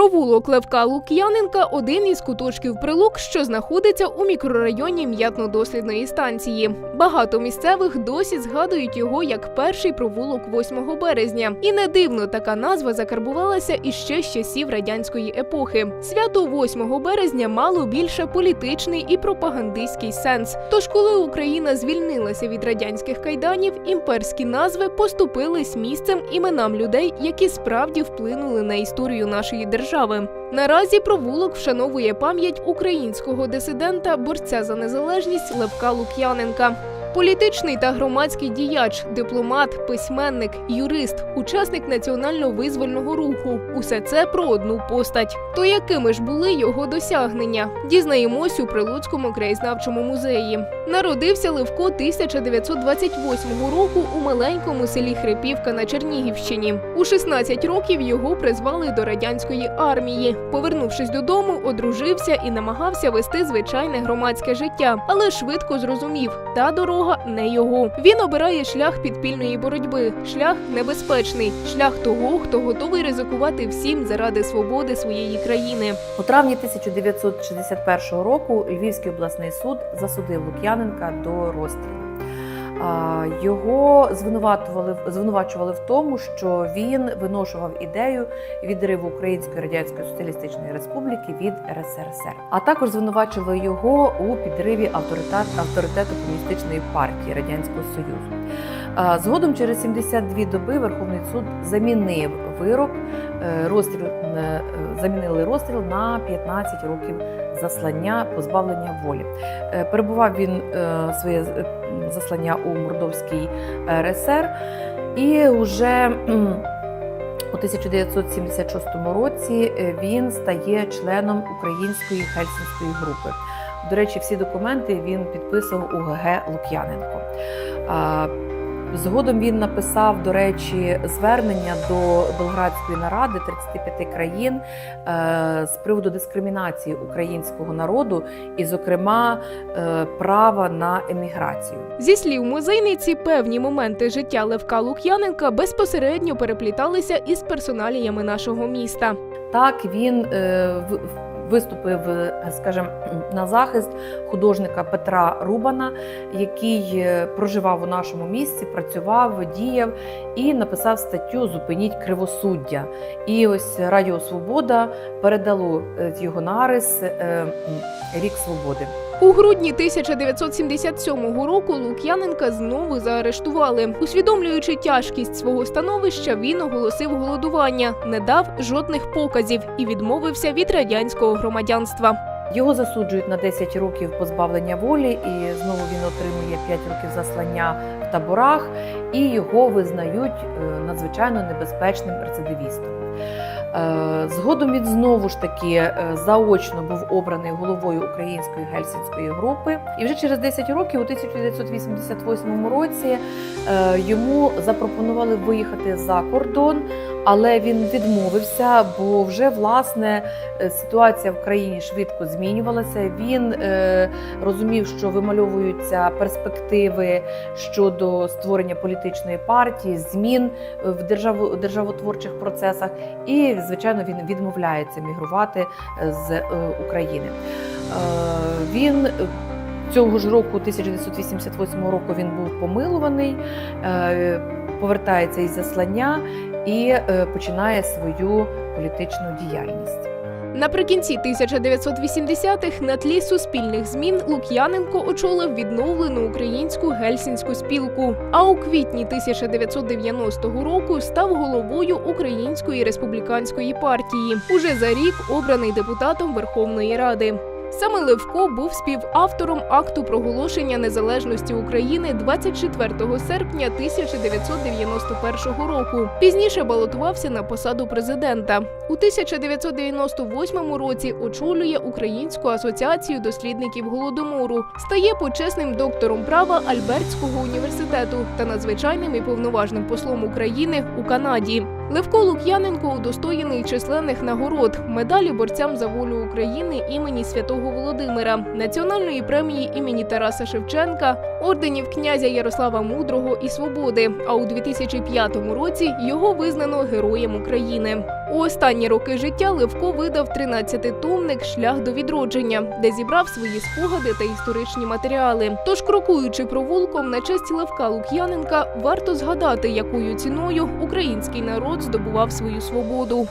Провулок Левка Лук'яненка один із куточків прилук, що знаходиться у мікрорайоні м'ятно-дослідної станції. Багато місцевих досі згадують його як перший провулок 8 березня. І не дивно, така назва закарбувалася іще з часів радянської епохи. Свято 8 березня мало більше політичний і пропагандистський сенс. Тож, коли Україна звільнилася від радянських кайданів, імперські назви поступились місцем іменам людей, які справді вплинули на історію нашої держави. Наразі провулок вшановує пам'ять українського дисидента, борця за незалежність Левка Лук'яненка. Політичний та громадський діяч, дипломат, письменник, юрист, учасник національно-визвольного руху усе це про одну постать. То якими ж були його досягнення? Дізнаємось у Прилуцькому краєзнавчому музеї. Народився Левко 1928 року у маленькому селі Хрипівка на Чернігівщині. У 16 років його призвали до радянської армії. Повернувшись додому, одружився і намагався вести звичайне громадське життя, але швидко зрозумів, та дорога не його. Він обирає шлях підпільної боротьби, шлях небезпечний, шлях того, хто готовий ризикувати всім заради свободи своєї країни. У травні 1961 року Львівський обласний суд засудив Лук'яненка до розстрілу. Його звинувачували, звинувачували в тому, що він виношував ідею відриву Української Радянської Соціалістичної Республіки від РСРСР. А також звинувачували його у підриві авторитет, авторитету комуністичної партії Радянського Союзу. Згодом через 72 доби Верховний суд замінив вирок е, розстріл е, замінили розстріл на 15 років заслання позбавлення волі. Е, Перебував він своє заслання у Мордовській РСР і вже у 1976 році е, він стає членом української Хельсінської групи. До речі, всі документи він підписував у ГГ Лук'яненко. Згодом він написав, до речі, звернення до Белградської наради 35 країн е, з приводу дискримінації українського народу, і, зокрема, е, права на еміграцію. Зі слів музейниці, певні моменти життя Левка Лук'яненка безпосередньо перепліталися із персоналіями нашого міста. Так він е, в- виступив, скажімо, на захист художника Петра Рубана, який е, проживав у нашому місці, працював, діяв і написав статтю Зупиніть кривосуддя. І ось Радіо Свобода передало е, його нарис е, Рік Свободи. У грудні 1977 року Лук'яненка знову заарештували. Усвідомлюючи тяжкість свого становища, він оголосив голодування, не дав жодних показів і відмовився від радянського громадянства. Його засуджують на 10 років позбавлення волі, і знову він отримує 5 років заслання в таборах, і його визнають е, надзвичайно небезпечним рецидивістом. Е, Згодом він знову ж таки е, заочно був обраний головою української гельсінської групи. І вже через 10 років, у 1988 році, е, йому запропонували виїхати за кордон, але він відмовився, бо вже власне е, ситуація в країні швидко змінювалася. Він е, розумів, що вимальовуються перспективи щодо створення політичної партії, змін в державу, державотворчих процесах, і звичайно він відмовляється мігрувати е, з е, України. Е, він е, Цього ж року, 1988 року, він був помилуваний, е, повертається із заслання і е, починає свою політичну діяльність. Наприкінці 1980-х на тлі суспільних змін Лук'яненко очолив відновлену українську гельсінську спілку. А у квітні 1990 року став головою Української республіканської партії. Уже за рік обраний депутатом Верховної Ради. Саме Левко був співавтором акту проголошення незалежності України 24 серпня 1991 року. Пізніше балотувався на посаду президента. У 1998 році очолює Українську асоціацію дослідників голодомору, стає почесним доктором права Альбертського університету та надзвичайним і повноважним послом України у Канаді. Левко Лук'яненко удостоєний численних нагород, медалі борцям за волю України імені святого Володимира, національної премії імені Тараса Шевченка, орденів князя Ярослава Мудрого і Свободи. А у 2005 році його визнано Героєм України. У останні роки життя Левко видав 13-томник Шлях до відродження, де зібрав свої спогади та історичні матеріали. Тож, крокуючи провулком на честь Левка Лук'яненка, варто згадати, якою ціною український народ здобував свою свободу.